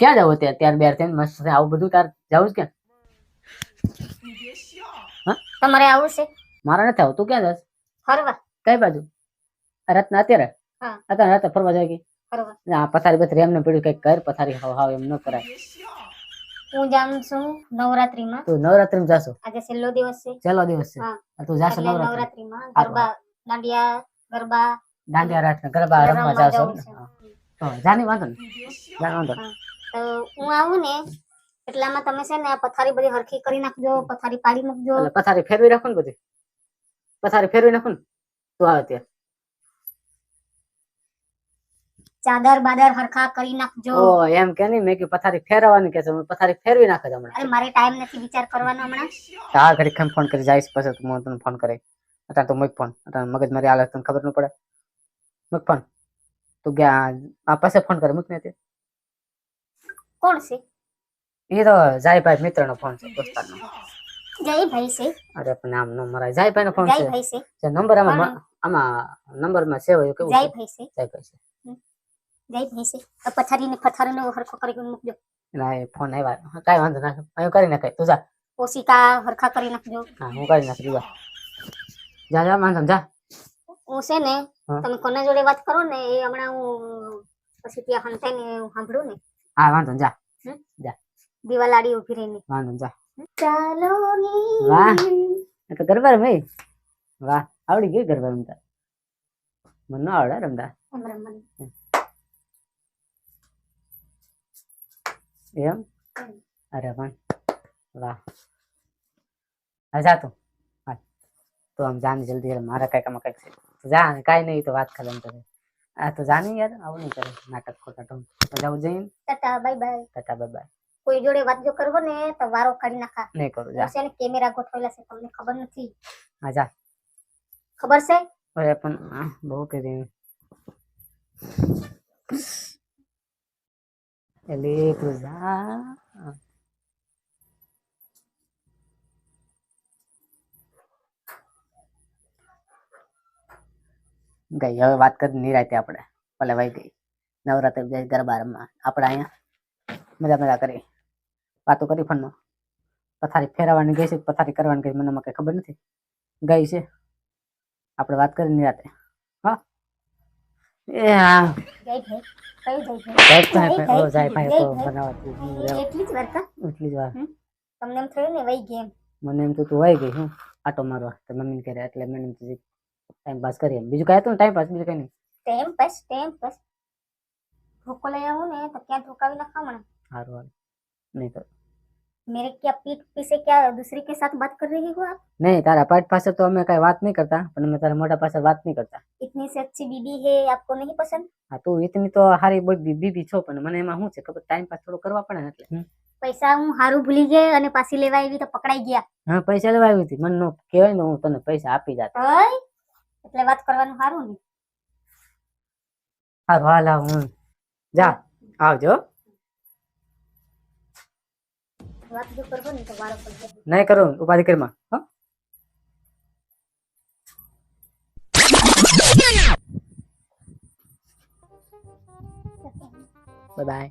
ક્યાં જાવ ત્યાં ત્યાર બેર થઈને મસ્ત છે. આવું બધું તાર જવું ક્યાં? તમારે આવું છે? મારા નથી આવું તું ક્યાં જશ ફરવા. કઈ બાજુ? રત્ન અત્યારે? અત્યારે રાતે ફરવા જાય કે? આ પથારી એમને પડ્યું. કઈ કર પથારી હાવ હાવ એમ ન કરાય. હું જાઉં છું નવરાત્રીમાં. તું નવરાત્રી માં જાશો? આજે છેલ્લો દિવસ છે. છેલ્લો દિવસ છે. તું જાશો નવરાત્રીમાં? ગરબા દાંડિયા ગરબા. દાંડિયા રાત ગરબા રમવા જાશો જાની વાંધો ને જાની વાંધો. તો હું આવું ને એટલામાં તમે છે ને આ પથારી બધી હરખી કરી નાખજો પથારી પાડી નાખજો એટલે પથારી ફેરવી નાખો ને બધી? પથારી ફેરવી નાખો ને? તું આવે ત્યાં ચાદર બાદર હરખા કરી નાખજો. ઓ એમ કે નહીં મેં કે પથારી ફેરવવાની કે છે હું પથારી ફેરવી નાખે હમણાં. અરે મારે ટાઈમ નથી વિચાર કરવાનો હમણાં. આ ઘડી કેમ ફોન કરી જઈશ પછી તું મને તને ફોન કરે અત્યારે તો ફોન અત્યારે મગજ મારી હાલત તને ખબર ન પડે. ફોન તું ગયા આ પાસે ફોન કરે મૂક ને તે કોણ છે? એ તો જાયભાઈ મિત્ર મિત્રનો ફોન છે દોસ્તારનો. જયભાઈ છે? અરે પણ નામ નો મરાય. જાયભાઈ નો ફોન છે. જયભાઈ છે? જે નંબર આમાં આમાં નંબરમાં સેવ હોય કેવું જય છે? ભાઈ છે? જાય ભાઈ છે. તો ભાઈ છે? પથારી ને પથારી ને હરખો કરી મૂકજો. ના એ ફોન આવ્યા. કઈ વાંધો ના અહીં કરી નાખે તું જા. ઓશિકા હરખા કરી નાખજો. હા હું કરી નાખી જા. જા જા વાંધો સમજા હું છે ને. તમે કોના જોડે વાત કરો ને એ હમણાં હું પછી ત્યાં હંતાઈ ને સાંભળું ને. હા વાંધો જા જા દિવાલાડી ઊભી રહીને વાંધો જા ચાલો વાહ. તો ગરબા રમે વાહ આવડી ગયું ગરબા રમતા મને ન આવડે રમતા એમ અરે પણ વાહ હા જા તું તો આમ જાને જલ્દી મારા કાંઈક આમાં કાંઈક છે જા કાંઈ નહીં તો વાત કરે એમ કરે આ તો જાને યાર આવું નહીં કરે. નાટક ખોટા તો તો જવું tata bye bye tata bye bye કોઈ જોડે વાત જો કરવો ને તો વારો કાઢી નાખા. નહીં કરું જા. છે ને કેમેરા ગોઠવેલા છે તમને ખબર નથી. હા જા. ખબર છે? અરે પણ બહુ કરી. એટલે તું જા. ગઈ હવે વાત કરી નિરાતે આપણે ભલે ભાઈ ગઈ. નવરાત્રી જાય ગરબા રમવા. આપણે અહીંયા મજા મજા કરી વાતો કરી ફોનમાં પથારી ફેરવવાની ગઈ છે પથારી કરવાની ગઈ મને એમાં ખબર નથી. ગઈ છે. આપણે વાત કરી નિરાતે. હા? કઈ તો વહી મને એમ તો તું વહી ગઈ હું આટો મારવા. તો મમ્મી કરે એટલે મને એમ થયું ટાઈમ પાસ કરીએ બીજું કાંઈ હતું ટાઈમ પાસ બીજું કઈ નહીં ટેમ બસ ટેમ બસ ધોકો લઈ આવું ને તો ક્યાં ધોકાવી નાખા મને સારું હાલ નહીં તો मेरे क्या पीठ पीछे क्या दूसरे के साथ बात कर रही हो आप નહીં તારા પાઠ પાસે તો અમે કાંઈ વાત નહીં કરતા પણ અમે તારા મોટા પાસે વાત નહીં કરતા इतनी से अच्छी बीबी है आपको नहीं पसंद હા તું ઇતની તો હારી બહુ બીબી છો પણ મને એમાં શું છે ખબર ટાઈમ પાસ થોડો કરવા પડે ને એટલે હમ. પૈસા હું હારું ભૂલી ગઈ અને પાછી લેવા આવી તો પકડાઈ ગયા હા પૈસા લેવા આવી હતી મને નો કહેવાય ને હું તને પૈસા આપી જાત ઓય એટલે વાત કરવાનું સારું ને? હારું હાલ હાલ હું. જા આવજો. વાત જો કરવો ને તો વારો પડશે નહીં કરું ઉપાધિ કરીમાં હા. Bye bye